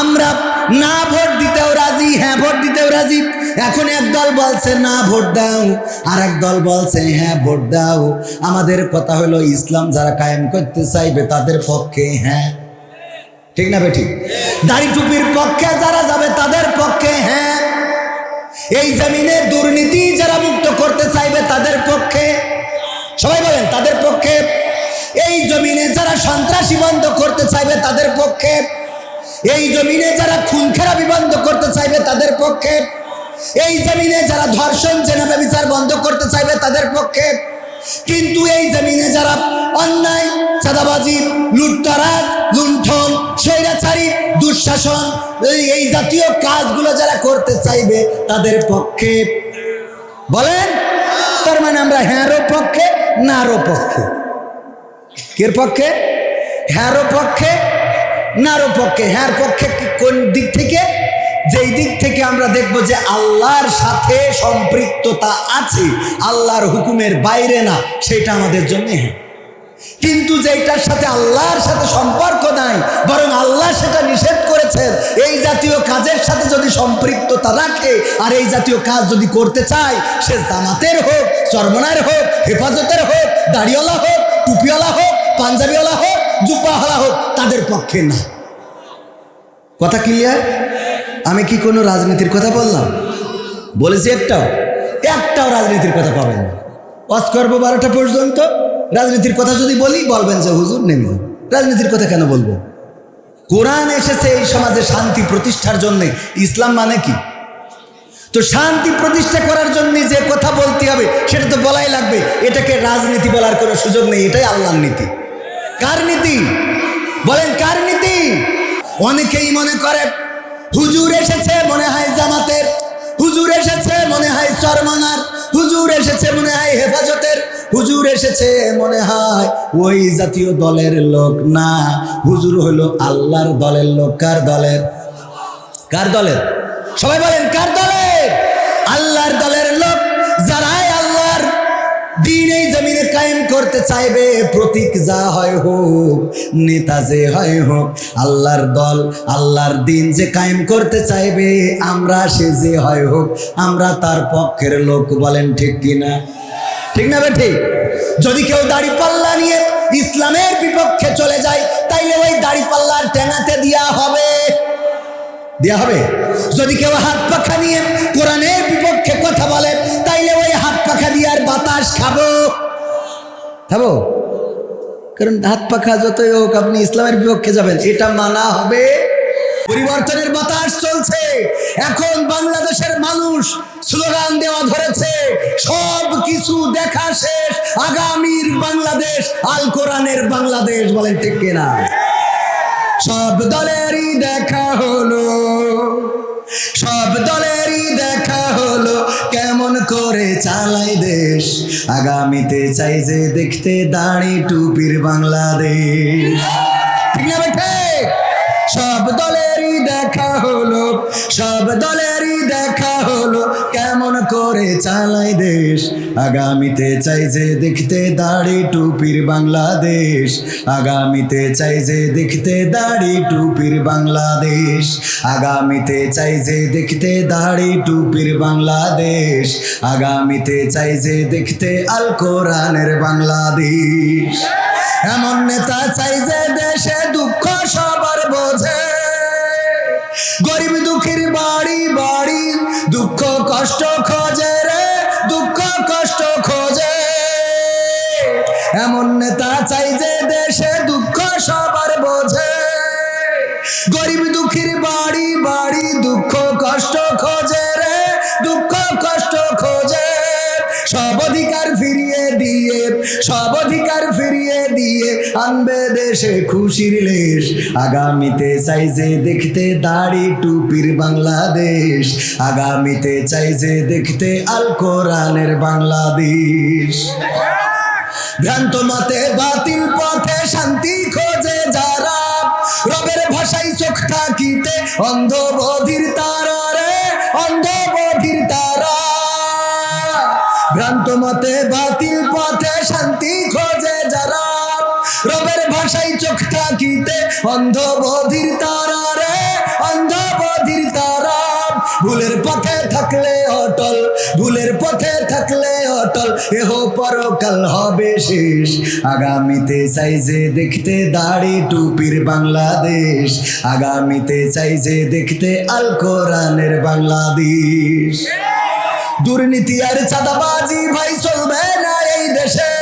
আমরা না ভোট দিতেও রাজি হ্যাঁ ভোট দিতেও রাজি। এখন এক দল বলছে, না, ভোট দাও। আর এক দল বলছে হ্যাঁ ভোট দাও। আমাদের কথা হলো, ইসলাম যারা কায়েম করতে চাইবে, তাদের পক্ষে হ্যাঁ। ঠিক না বেঠিক? দাড়ি টুপির পক্ষে যারা যাবে, তাদের পক্ষে হ্যাঁ। এই জমিনে দুর্নীতি যারা মুক্ত করতে চাইবে, তাদের পক্ষে। সবাই বলেন, তাদের পক্ষে। এই জমিনে যারা সন্ত্রাসী বন্ধ করতে চাইবে, তাদের পক্ষে। এই জমিনে যারা খুন খেরাপি বন্ধ করতে চাইবে তাদের পক্ষে, এই জমিনে যারা ধর্ষণ জেনাবে বিচার বন্ধ করতে চাইবে তাদের পক্ষে। কিন্তু এই জমিনে যারা অন্যায়, চাঁদাবাজি, লুটতারাজ, লুণ্ঠন, স্বৈরাচারী, দুঃশাসন, এই- এই জাতীয় কাজগুলো যারা করতে চাইবে তাদের পক্ষে। বলেন, তার মানে আমরা হ্যাঁরও পক্ষে নারও পক্ষে। কের পক্ষে? হ্যারও পক্ষে নারও পক্ষে, হ্যার পক্ষে কোন দিক থেকে? যেই দিক থেকে আমরা দেখব যে আল্লাহর সাথে সম্পৃক্ততা আছে, আল্লাহর হুকুমের বাইরে না, সেটা আমাদের জন্য হ্যাঁ। কিন্তু যেটার সাথে আল্লাহর সাথে সম্পর্ক নাই, বরং আল্লাহ সেটা নিষেধ করেছেন, এই জাতীয় কাজের সাথে যদি সম্পৃক্ততা রাখে, আর এই জাতীয় কাজ যদি করতে চায়, সে জামাতের হোক, চরমনার হোক, হেফাজতের হোক, দাড়িওয়ালা হোক, টুপিওয়ালা হোক পাঞ্জাবিওয়ালা হোক, জুব্বাওয়ালা হোক, তাদের পক্ষে না। কথা ক্লিয়ার আমি কি কোনো রাজনীতির কথা বললাম? বলেছি একটাও। একটাও রাজনীতির কথা পাবেন না। করব বারোটা পর্যন্ত রাজনীতির কথা যদি বলি, বলবেন যে হুজুর, নেমে রাজনীতির কথা কেন বলব? কোরআন এসেছে এই সমাজে শান্তি প্রতিষ্ঠার জন্যে। ইসলাম মানে কি? তো শান্তি প্রতিষ্ঠা করার জন্য যে কথা বলতে হবে, সেটা তো বলাই লাগবে। এটাকে রাজনীতি বলার কোনো সুযোগ নেই, এটাই আল্লাহর নীতি। কার নীতি? বলেন, কার নীতি? অনেকেই মনে করে, হুজুর এসেছে মনে হয় জামাতের, হুজুর এসেছে মনে হয় চরমানার হুজুর এসেছে মনে হয় হেফাজতের, হুজুর এসেছে মনে হয় ওই জাতীয় দলের লোক না, হুজুর হলো আল্লাহর দলের লোক। কার দলের? কার দলের? সবাই বলেন, কার দলের? আল্লাহর দলের দিন এই কায়েম করতে চাইবে। প্রতীক যা হয় হোক, নেতা যে হয় হোক, আল্লাহর দল, আল্লাহর দিন যে কায়েম করতে চাইবে, আমরা সে যে হয় হোক, আমরা তার পক্ষের লোক বলেন ঠিক কিনা ঠিক না ঠিক যদি কেউ দাড়ি পাল্লা নিয়ে ইসলামের বিপক্ষে চলে যায়, তাইলে ওই দাড়ি পাল্লার টেঙাতে দেওয়া হবে। দেওয়া হবে? যদি কেউ হাত পাখা নিয়ে কোরআনের বিপক্ষে কথা বলে পাখা দিয়ে আর বাতাস খাব। খাব? কারণ হাত পাখা যতই হোক, আপনি ইসলামের বিপক্ষে যাবেন, এটা মানা হবে। পরিবর্তনের বাতাস চলছে। এখন বাংলাদেশের মানুষ স্লোগান দেওয়া ধরেছে, সব কিছু দেখা শেষ, আগামীর বাংলাদেশ, আল কোরআনের বাংলাদেশ, বলেন ঠিক কিনা? সব দলেরই দেখা হলো। দেশ আগামীতে চাই যে দেখতে দাঁড়ি টুপির বাংলাদেশ। সব দলেরই দেখা হলো, সব দলেরই দেখা হলো, কেমন করে চালাই দেশ। আগামীতে চাই যে দেখতে দাড়ি টুপির বাংলাদেশ। আগামীতে চাই যে দেখতে দাড়ি টুপির বাংলাদেশ। আগামীতে চাই যে দেখতে দাড়ি টুপির বাংলাদেশ। আগামীতে চাই যে দেখতে আল কোরআনের বাংলাদেশ। এমন নেতা চাই যে দেশে দুঃখ সবার বোঝে। গরিব দুঃখীর বাড়ি বাড়ি আনবে দেশে খুশির লেশ। আগামীতে চাই যে দেখতে দাড়ি টুপির বাংলাদেশ। আগামীতে চাই যে দেখতে আল কোরআনের বাংলাদেশ। ভ্রান্ত মতে বাতিল পথে শান্তি খোঁজে যারা। রবের ভাষায় চোখ থাকিতে অন্ধ বধির তারা রে অন্ধ বধির তারা। ভ্রান্ত মতে বাতিল পথে শান্তি খোঁজে যারা। রবের ভাষায় চোখ থাকিতে অন্ধ বধির তারা রে অন্ধ বধির তারা। ভুলের পথে থাকলে অটল, ভুলের পথে থাকলে অটল, এহ পরকাল হবে শেষ। আগামীতে চাই যে দেখতে দাড়ি টুপির বাংলাদেশ, আগামীতে চাই যে দেখতে আল কোরআনের বাংলাদেশ। দুর্নীতি আর চাঁদাবাজি ভাই চলবে না এই দেশে।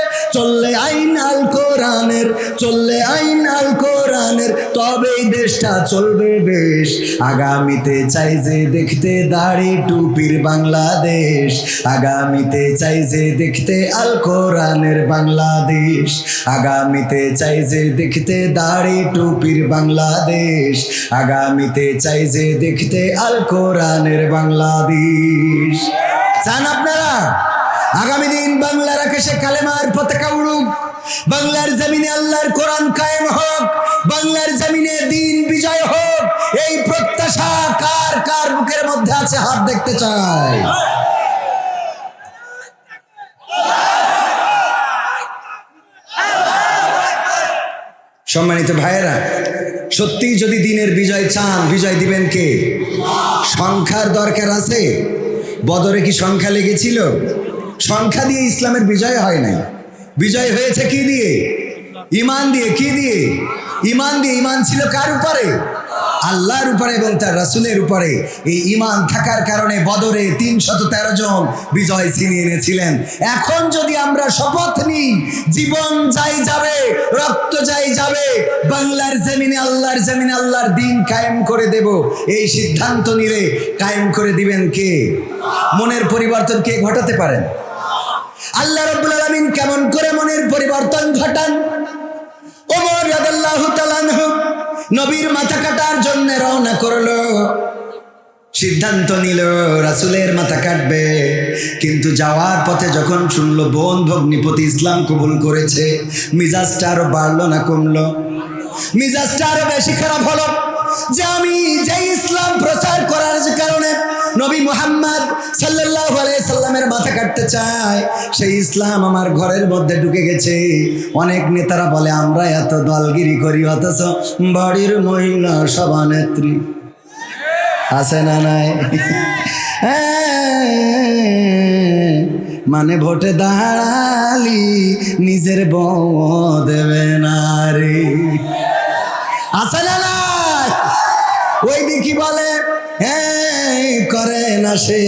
চললে আইন আল কোরআনের, চললে আইন আল কোরআনের, তবেই দেশটা চলবে বেশ। আগামীতে চাই যে দেখতে দাড়ি টুপির বাংলাদেশ। আগামীতে চাই যে দেখতে আল কোরআনের বাংলাদেশ। আগামীতে চাই যে দেখতে দাড়ি টুপির বাংলাদেশ। আগামীতে চাই যে দেখতে আল কোরআনের বাংলাদেশ। চান আপনারা? আগামী দিন বাংলার আকাশে কালেমার পতাকা উড়ুক। বাংলার জমিনে আল্লাহর কোরআন কায়েম হোক। বাংলার জমিনে দিন বিজয় হোক। এই প্রত্যাশা কার কার বুকের মধ্যে আছে হাত দেখতে চাই। সম্মানিত ভাইয়েরা, সত্যি যদি দিনের বিজয় চান, বিজয় দিবেন কে? সংখ্যার দরকার আছে। বদরে কি সংখ্যা লেগেছিল? সংখ্যা দিয়ে ইসলামের বিজয় হয় নাই। বিজয় হয়েছে কি দিয়ে? ইমান দিয়ে, কি দিয়ে? ইমান দিয়ে, ইমান ছিল কার উপরে? আল্লাহর উপরে এবং তার রাসুলের উপরে। এই ইমান থাকার কারণে বদরে তিনশত তেরো জন বিজয় ছিনিয়ে এনেছিলেন। এখন যদি আমরা শপথ নিই, জীবন যাই যাবে, রক্ত যাই যাবে, বাংলার জমিনে, আল্লাহর জমিনে, আল্লাহর দিন কায়েম করে দেব, এই সিদ্ধান্ত নিলে কায়েম করে দিবেন কে? মনের পরিবর্তন কে ঘটাতে পারেন? আল্লাহ রব্বুল আলমিন কেমন করে মনের পরিবর্তন ঘটান? ওমর রাদিয়াল্লাহু তাআলা নবীর মাথা কাটার জন্য রওনা করল। সিদ্ধান্ত নিল, রাসুলের মাথা কাটবে। কিন্তু যাওয়ার পথে যখন শুনলো বোন ভগ্নিপতি ইসলাম কবুল করেছে, মিজাজটা আরও বাড়লো না কমলো। মিজাজটা আরও বেশি খারাপ হলো। যে আমি যে ইসলাম প্রচার করার যে কারণে নবী মুহাম্মদ আলাইহি সাল্লামের মাথা কাটতে চায়, সেই ইসলাম আমার ঘরের মধ্যে ঢুকে গেছে। অনেক নেতারা বলে, আমরা এত দলগিরি করি, অথচ বাড়ির মহিলা সভানেত্রী। আছে না নাই? মানে ভোটে দাঁড়ালি, নিজের বউ দেবে না রে। আছে না ওই দিকি বলে হ্যাঁ করে না সে।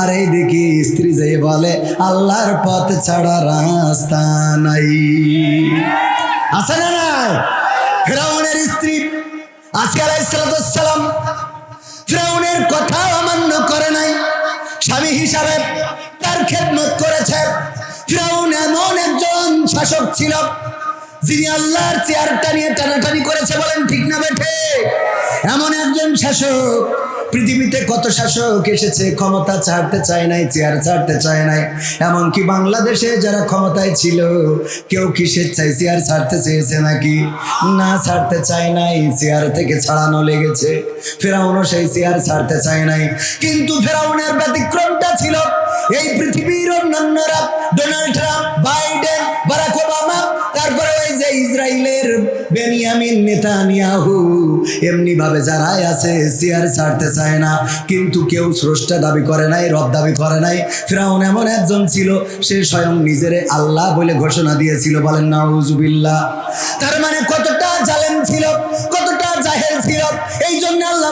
আর এই দিকে স্ত্রী যে বলে, আল্লাহর পথ ছাড়া রাস্তা নাই। আছে না নাই? ফেরাউনের স্ত্রী আসিয়া আলাইসালাম ফেরাউনের কথা অমান্য করে নাই। স্বামী হিসাবে তার খেদমত করেছে। ফেরাউন এমন একজন শাসক ছিল যিনি আল্লাহর চেয়ারটা নিয়ে টানাটানি করেছে বলেন ঠিক না বেঠে? এমন একজন শাসক, পৃথিবীতে কত শাসক এসেছে, ক্ষমতা ছাড়তে চায় নাই, চেয়ার ছাড়তে চায় নাই। এমনকি বাংলাদেশে যারা ক্ষমতায় ছিল, কেউ কি স্বেচ্ছায় চেয়ার ছাড়তে চেয়েছে নাকি? না ছাড়তে চায় নাই, চেয়ার থেকে ছাড়ানো লেগেছে। ফেরাউনও সেই চেয়ার ছাড়তে চায় নাই। কিন্তু ফেরাউনের ব্যতিক্রমটা ছিল এই পৃথিবীর অন্যান্যরা, Donald Trump, Biden, Barack Obama তারপরে ওই যে ইসরায়েলের বেনিয়ামিন নেতানিয়াহু এমনি ভাবে যারাই আছে চেয়ার ছাড়তে চায় না, কিন্তু কেউ স্রষ্টা দাবি করে নাই, রব দাবি করে নাই। ফিরাউন এমন একজন ছিল, সে স্বয়ং নিজেরে আল্লাহ বলে ঘোষণা দিয়েছিল, বলেন না হুজুবিল্লাহ তার মানে কতটা জালেম ছিল, কতটা জাহেল ছিল এই জন্য আল্লাহ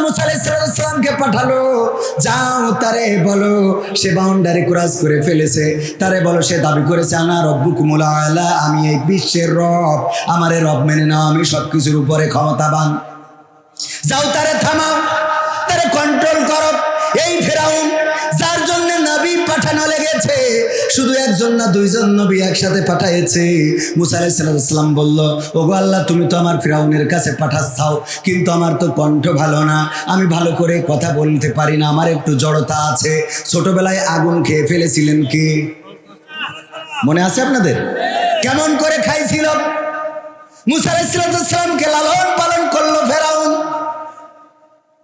পাঠালো। যাও তারে বলো, সে বাউন্ডারি করে ফেলেছে। তারে বলো, সে দাবি করেছে, আনা রব্বু আমি এই বিশ্বের রব। আমার রব মেনে নাও, আমি সবকিছুর উপরে ক্ষমতাবান। যাও তারে থামাও, তারে কন্ট্রোল করো। এই ফেরাউন পাঠানো লেগেছে। শুধু একজন না, দুইজন নবী একসাথে পাঠাইছে মুসা আলাইসাল্লাম বলল, ওগো আল্লাহ, তুমি তো আমার ফিরাউনের কাছে পাঠাচ্ছাও, কিন্তু আমার তো কণ্ঠ ভালো না। আমি ভালো করে কথা বলতে পারি না, আমার একটু জড়তা আছে। ছোটবেলায় আগুন খেয়ে ফেলেছিলেন কি? মনে আছে আপনাদের? কেমন করে খাইছিল মুসা আলাইসালামকে লালন পালন করল ফেরাউন।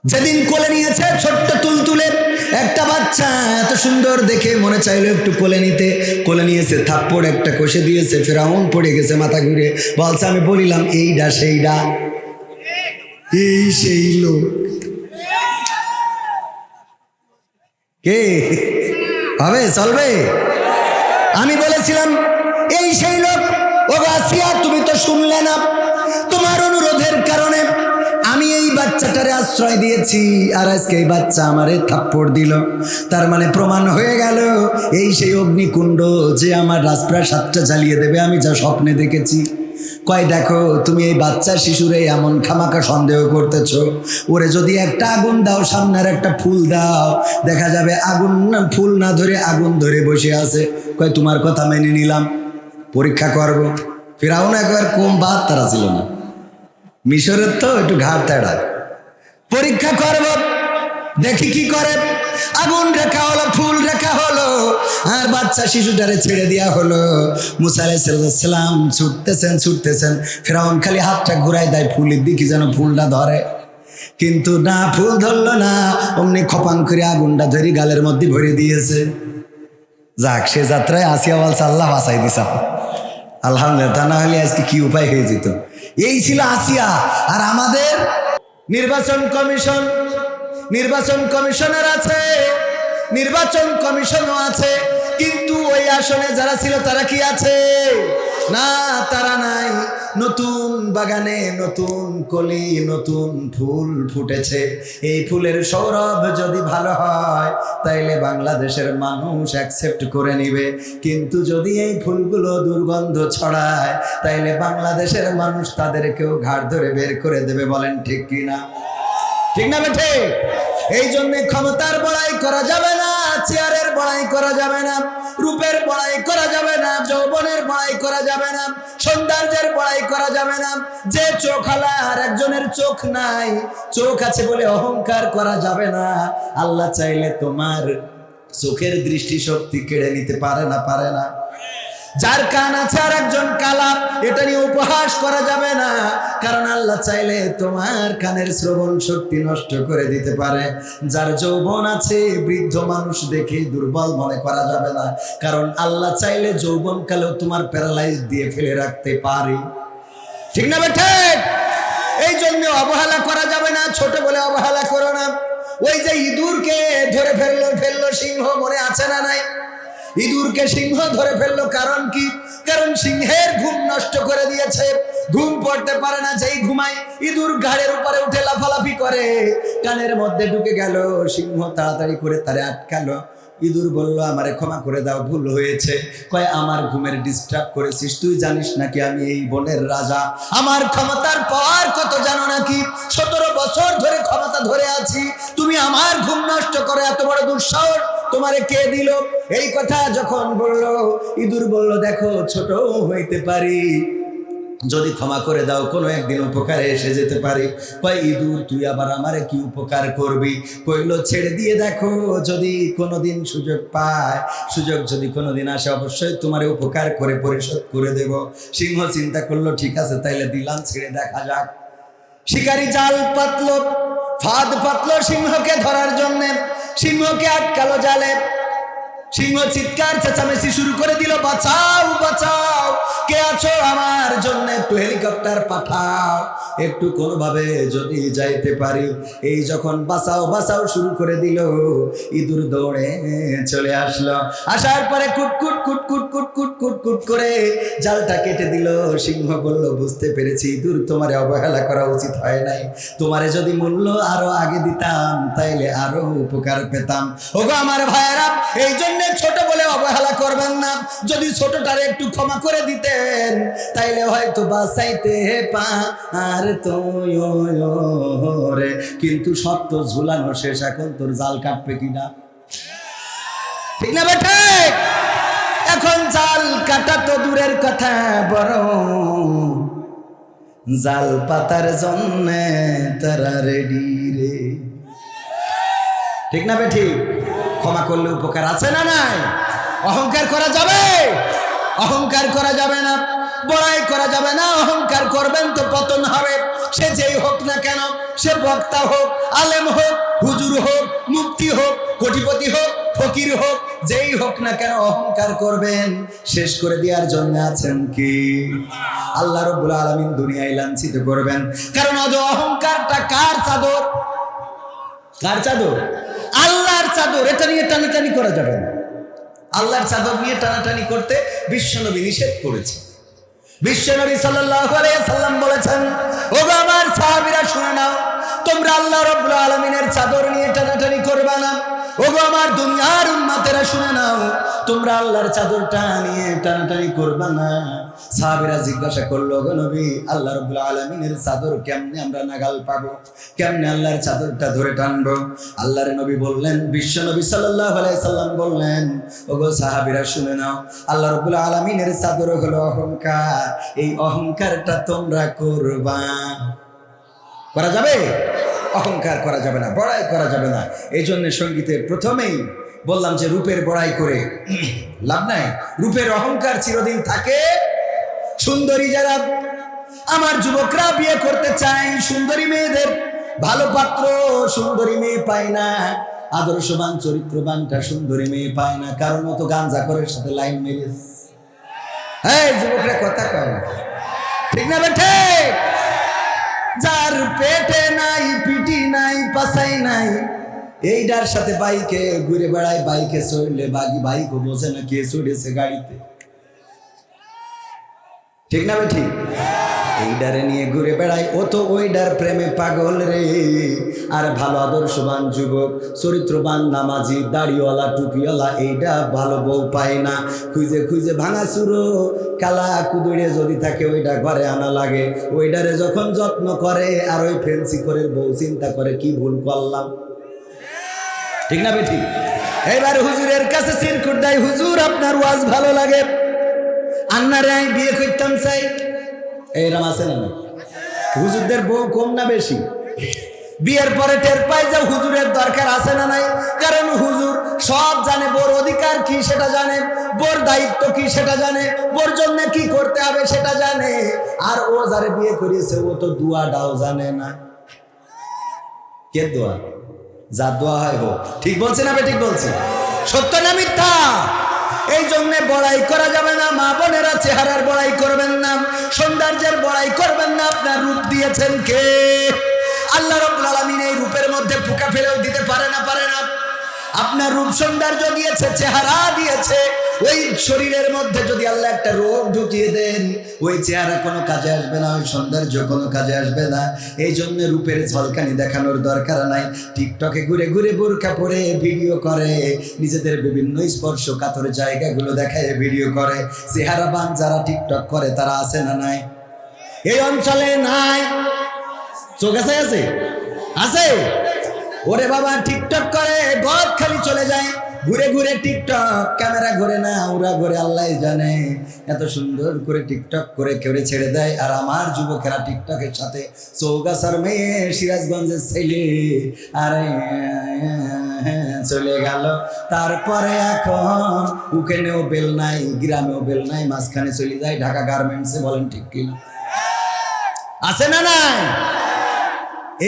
যেদিন কোলে নিয়েছে ছোট্ট তুলতুলে একটা বাচ্চা এত সুন্দর দেখে মনে চাইলো একটু কোলে নিতে। কোলে নিয়েছে থাপ্পড় একটা কষে দিয়েছে, ফেরাউন পড়ে গেছে মাথা ঘুরে। বলছে, আমি বলিলাম, এইডা সেইডা। এই সেই লোক। কে? হবে? চলবে? আমি বলেছিলাম, এই সেই লোক? ও আসিয়া তুমি তো শুনলে না। তোমার অনুরোধের কারণে এই বাচ্চাটারে আশ্রয় দিয়েছি, আর আজকে এই বাচ্চা আমারে থাপ্পড় দিল। তার মানে প্রমাণ হয়ে গেল, এই সেই অগ্নিকুণ্ড যে আমার রাজপ্রাসাদটা জ্বালিয়ে দেবে, আমি যা স্বপ্নে দেখেছি। কয়, দেখো, তুমি এই বাচ্চা শিশুরে এমন খামাকা সন্দেহ করতেছো। ওরে যদি একটা আগুন দাও, সামনের একটা ফুল দাও, দেখা যাবে আগুন না, ফুল না ধরে আগুন ধরে বসে আছে। কয়, তোমার কথা মেনে নিলাম, পরীক্ষা করব। ফেরাও না একবার কম বাদ তারা ছিল না। মিশরের তো একটু ঘাট তেড়া পরীক্ষা করব। দেখি কি করে। আগুন রেখা হলো, ফুল রেখা হলো, আর বাচ্চা শিশুটারে ছেড়ে দেওয়া হলো। মুসা আলাইসালাম ছুটতেছেন ছুটতেছেন। ফেরাউন খালি হাতটা ঘুরাই দেয় ফুলের দিকে যেন ফুলটা ধরে। কিন্তু না, ফুল ধরলো না, অমনি খপাং করে আগুনটা ধরে গালের মধ্যে ভরে দিয়েছে। যাক, সে যাত্রায় আসিয়া বলছে আল্লাহ বাসাই দিছা। আলহামদুলিল্লাহ, তা না হলে আজকে কি উপায় হয়ে যেত? এই ছিল আসিয়া। আর আমাদের নির্বাচন কমিশন, নির্বাচন কমিশনার আছে, নির্বাচন কমিশনও আছে, কিন্তু ওই আসনে যারা ছিল তারা কি আছে? না, তারা নাই। নতুন বাগানে নতুন কলি, নতুন ফুল ফুটেছে। এই ফুলের সৌরভ যদি ভালো হয়, তাইলে বাংলাদেশের মানুষ অ্যাকসেপ্ট করে নিবে। কিন্তু যদি এই ফুলগুলো দুর্গন্ধ ছড়ায়, তাইলে বাংলাদেশের মানুষ তাদেরকেও ঘাড় ধরে বের করে দেবে বলেন ঠিক কিনা? ঠিক না বেঠে? এই জন্য ক্ষমতার বড়াই করা যাবে না, চেয়ারের বড়াই করা যাবে না। রূপের বড়াই করা যাবে না, যৌবনের বড়াই করা যাবে না, সৌন্দর্যের বড়াই করা যাবে না। যে চোখ আর একজনের চোখ নাই, চোখ আছে বলে অহংকার করা যাবে না। আল্লাহ চাইলে তোমার চোখের দৃষ্টিশক্তি কেড়ে নিতে পারে না পারে না। যার কান আছে আর একজন কালা, এটা নিয়ে উপহাস করা যাবে না। কারণ আল্লাহ চাইলে তোমার কানের শ্রবণ শক্তি নষ্ট করে দিতে পারে। যার যৌবন আছে, বৃদ্ধ মানুষ দেখে দুর্বল মনে করা যাবে না। কারণ আল্লাহ চাইলে যৌবন কালেও তোমার প্যারালাইজ দিয়ে ফেলে রাখতে পারে। ঠিক না বেঠে? এই জন্য অবহেলা করা যাবে না, ছোট বলে অবহেলা করো না। ওই যে ইঁদুরকে ধরে ফেলল ফেলল, সিংহ মনে আছে না নাই? ইঁদুরকে সিংহ ধরে ফেলল কারণ কি? কারণ সিংহের ঘুম নষ্ট করে দিয়েছে। ঘুম পড়তে পারে না, যেই ঘুমায় ইঁদুর ঘাড়ের উপরে উঠে লাফালাফি করে। কানের মধ্যে ঢুকে গেল, সিংহ তাড়াতাড়ি করে তারে আটকালো। ইঁদুর বলল, আমারে ক্ষমা করে দাও, ভুল হয়েছে। কয়, আমার ঘুমের ডিস্টার্ব করেছিস? তুই জানিস নাকি আমি এই বনের রাজা? আমার ক্ষমতার পর কত জানো নাকি? সতেরো বছর ধরে ক্ষমতা ধরে আছি। তুমি আমার ঘুম নষ্ট করে, এত বড় দুঃসাহস। তোমারে কে দিল? এই কথা যখন বলল, ইঁদুর বলল, দেখো, ছোট হইতে পারি। যদি ক্ষমা করে দাও, কোনো একদিন উপকারে এসে যেতে পারি। কয়, ইঁদুর, তুই আবার আমারে কি উপকার করবি? কইল, ছেড়ে দিয়ে দেখো, যদি কোনোদিন সুযোগ পায়, সুযোগ যদি কোনোদিন আসে, অবশ্যই তোমারে উপকার করে পরিশোধ করে দেব। সিংহ চিন্তা করল, ঠিক আছে, তাইলে দিলাম, ছেড়ে দেখা যাক। শিকারি জাল পাতলো, ফাঁদ পাতলো সিংহকে ধরার জন্যে। সিংহকে আটকালো জালে। সিংহ চিৎকার চেঁচামেচি শুরু করে দিল, বাঁচাও বাঁচাও, কে আছো আমার জন্য একটু হেলিকপ্টার পাঠাও? একটু কোনোভাবে যদি যাইতে পারি। এই যখন বাঁচাও বাঁচাও শুরু করে দিল, ইঁদুর দৌড়ে চলে আসলো। আসার পরে কুট কুট কুট কুট কুট কুট কুট কুট করে জালটা কেটে দিল। সিংহ বলল, বুঝতে পেরেছি, ইঁদুর তোমারে অবহেলা করা উচিত হয় নাই। তোমারে যদি মূল্য আরও আগে দিতাম, তাইলে আরও উপকার পেতাম। ওগো আমার ভাইয়েরা, এই জন্য ছোট বলে অবহেলা করবেন না। যদি ছোটটারে একটু ক্ষমা করে দিতেন, তাইলে হয়তো বাঁচাইতে পা আর তো রে। কিন্তু তো ঝুলানো শেষ, এখন তোর জাল কাটবে কিনা ঠিক না বেটে এখন জাল কাটা তো দূরের কথা, বড় জাল পাতার জন্য তারা রেডি রে। ঠিক না বেঠি? ক্ষমা করলে উপকার আছে না নাই? অহংকার করা যাবে? অহংকার করা যাবে না। বড়াই করা যাবে না। অহংকার করবেন তো পতন হবে। সে যেই হোক না কেন, সে বক্তা হোক, আলেম হোক, হুজুর হোক মুক্তি হোক, কোটিপতি হোক, ফকির হোক, যেই হোক না কেন অহংকার করবেন। শেষ করে দেওয়ার জন্য আছেন কি? আল্লাহ রব্বুল আলমিন দুনিয়ায় লাঞ্ছিত করবেন। কারণ অহংকারটা কার চাদর? কার চাদর? আল্লাহর চাদর। এটা নিয়ে টানাটানি করা যাবে না। আল্লাহর চাদর নিয়ে টানাটানি করতে বিশ্বনবী নিষেধ করেছে। বিশ্বনবী সাল্লাম বলেছেন ও আমার সাহাবীরা, শুনে নাও, তোমরা আল্লাহ রব্লা আলমিনের চাদর নিয়ে টানাটানি করবে না। ও গো আমার দুনিয়ার নাও তোমরা আল্লাহর চাদরটা নিয়ে টানাটানি করবে না। সাহাবীরা জিজ্ঞাসা করল নবী, আল্লাহ রাব্বুল আলামিনের চাদর কেমনে আমরা নাগাল পাবো? কেমনে আল্লাহর চাদরটা ধরে টানবো? আল্লাহর নবী বললেন, বিশ্ব নবী আলাইহি সাল্লাম বললেন, ওগো সাহাবীরা, শুনে নাও, আল্লাহ রাব্বুল আলামিনের চাদর হলো অহংকার। এই অহংকারটা তোমরা করবা। করা যাবে? অহংকার করা যাবে না, বড়াই করা যাবে না। এই জন্য সঙ্গীতের প্রথমেই বললাম যে রূপের বড়াই করে। লাভ নাই। রূপের অহংকার চিরদিন থাকে। সুন্দরী যারা আমার যুবকরা বিয়ে করতে চায়, সুন্দরী মেয়েদের ভালো পাত্র সুন্দরী মেয়ে পায় না। আদর্শবান চরিত্রবানটা সুন্দরী মেয়ে পায় না। কারণ মতো গাঞ্জা করে সাথে লাইন মেরে। এই যুবকরা কথা কয় ঠিক না বেঠে? যার পেটে নাই, পিটি নাই পাসাই নাই এইটার সাথে বাইকে ঘুরে বেড়ায়, বাইকে চড়লে বাকি বাইকও বোঝে না কে চড়েছে গাড়িতে। ঠিক না ঠিক এইডারে নিয়ে ঘুরে বেড়াই ও তো ওইডার প্রেমে পাগল রে। আর ভালো আদর্শবান যুবক, চরিত্রবান নামাজি, দাড়িওয়ালা, টুপিওয়ালা এইটা ভালো বউ পায় না। খুঁজে খুঁজে ভাঙা চুরো, কালা কুদুরে যদি থাকে ওইটা ঘরে আনা লাগে, ওইডারে যখন যত্ন করে, আর ওই ফেন্সি করে বউ চিন্তা করে, কি ভুল করলাম? ঠিক না বেঠি? এবার হুজুরের কাছে সিরকুট দেয়, হুজুর, আপনার ওয়াজ ভালো লাগে। আন্নারে আমি বিয়ে করতাম, চাই। এইরাম আছে না? হুজুরদের বউ কম না বেশি? বিয়ের পরে টের পাই যে হুজুরের দরকার আছে না নাই। কারণ হুজুর সব জানে, বোর অধিকার কি সেটা জানে, বোর দায়িত্ব কি সেটা জানে, বোর জন্য কি করতে হবে সেটা জানে। আর ও যারে বিয়ে করিয়েছে, ও তো দুয়াটাও জানে না। কে দোয়া? যা দোয়া হয় হোক। ঠিক বলছে না ঠিক বলছে? সত্য না মিথ্যা? এই জন্যে বড়াই করা যাবে না, মা বোনেরা চেহারার বড়াই করবেন না। সৌন্দর্যের বড়াই করবেন না, আপনার রূপ দিয়েছেন কে? আল্লাহ রব্বুল আলামিন এই রূপের মধ্যে ফুকা ফেলেও দিতে পারে না পারে না। আপনার রূপ সৌন্দর্য দিয়েছে, চেহারা দিয়েছে, ওই শরীরের মধ্যে যদি আল্লাহ একটা রোগ ঢুকিয়ে দেন, ওই চেহারা কোনো কাজে আসবে না, ওই সৌন্দর্য কোনো কাজে আসবে না। এই জন্য রূপের ঝলকানি দেখানোর দরকার নাই। টিকটকে ঘুরে ঘুরে বোরখা পরে ভিডিও করে, নিজেদের বিভিন্ন স্পর্শ কাতর জায়গাগুলো দেখায় ভিডিও করে। চেহারা বান যারা টিকটক করে, তারা আছে না নাই? এই অঞ্চলে নাই। চোখ আছে? আছে? আছে? ওরে বাবা, টিকটক করে গদ খালি চলে যায়। ঘুরে ঘুরে টিকটক, ক্যামেরা ঘুরে না ওরা ঘুরে, আল্লাহ জানে। এত সুন্দর করে টিকটক করে কেউ ছেড়ে দেয়। আর আমার যুবকেরা টিকটকের সাথে চৌগাছার মেয়ে, সিরাজগঞ্জের ছেলে, আরে চলে গেল। তারপরে এখন উকেনেও বেল নাই, গ্রামেও বেল নাই, মাঝখানে চলে যায় ঢাকা গার্মেন্টসে, বলেন ঠিক কিনা। আছে না নাই?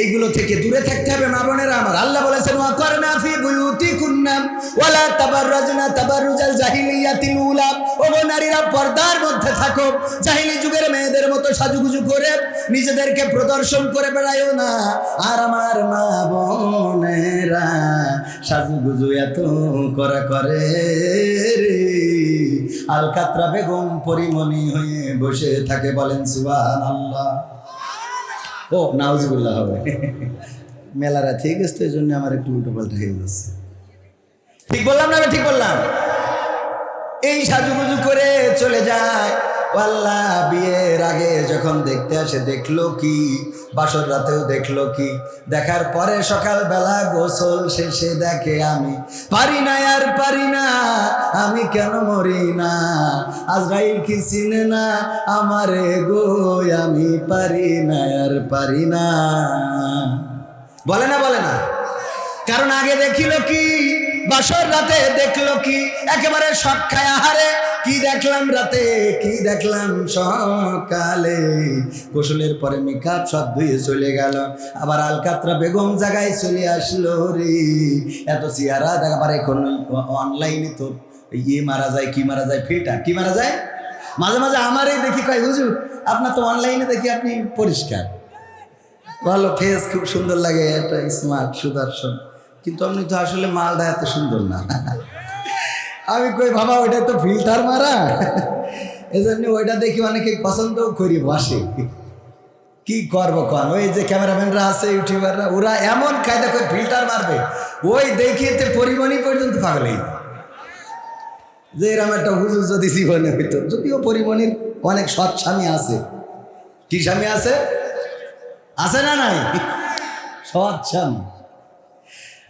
এইগুলো থেকে দূরে থাকতে হবে, মা বোনেরা আমার। আল্লাহ বলেছেন ওয়াকরনা ফি বুয়ুতি বুয়ুতিকুন্না ওয়ালা তাবাররাজনা তাবাররুজাল জাহিলিয়াতিল উলা। ও নারীরা পর্দার মধ্যে থাকো, জাহিলি যুগের মেয়েদের মতো সাজুগুজু করে, নিজেদেরকে প্রদর্শন করে বেড়ায়ও না। আর আমার মা বোনেরা সাজুগুজু এত করা করে রে। আলকাত্রা বেগম পরিমণি হয়ে বসে থাকে বলেন, সুবহানাল্লাহ। ও নাউজিবুল্লাহ হবে। মেলারা ঠিক আছে তো এই জন্য আমার একটু উল্টো পাল্টা হয়ে গেছে। ঠিক বললাম না আমি ঠিক বললাম? এই সাজুগুজু করে চলে যায়। আল্লাহ, বিয়ের আগে যখন দেখতে আসে, দেখল কি? বাসর রাতেও দেখল কি? দেখার পরে সকালবেলা গোসল শেষে দেখে আমি, পারি না আর পারি না, আমি কেন মরি না? আজরাইল কি চিনে না আমারে গো, আমি পারি না আর পারি না? বলে না বলে না। কারণ আগে দেখিল কি? বাসর রাতে দেখল কি? একেবারে সব খায় আহারে কি দেখলাম রাতে? কি দেখলাম সকালে? গোসলের পরে মেকআপ সব ধুয়ে চলে গেল। আবার আলকাতরা বেগম জায়গায় চলে আসলো রে। এত চেহারা দেখাবার এখন অনলাইনে তো ইয়ে মারা যায়, কি মারা যায় ফিল্টার কি মারা যায়? মাঝে মাঝে আমারই দেখি, কয়, হুজুর, আপনার তো অনলাইনে দেখি আপনি পরিষ্কার। ভালো ফেস খুব সুন্দর লাগে এটা স্মার্ট সুদর্শন। কিন্তু আপনি তো আসলে মালদা এত সুন্দর না। আমি কই, বাবা, ওইটা তো ফিল্টার মারা। এজন্য ওইটা দেখি অনেকে পছন্দও করি, বসে। কি করব কন? ওই যে ক্যামেরাম্যানরা আছে, ইউটিউবাররা, ওরা এমন কায়দা করে ফিল্টার মারবে, ওই দেখিতে পরিমণি পর্যন্ত পাগলেই যে এরকম একটা হুজুর যদি জীবনে হইতো, যদিও পরিমণির অনেক সৎ স্বামী আছে। কি স্বামী আছে? আছে না নাই? সৎ স্বামী।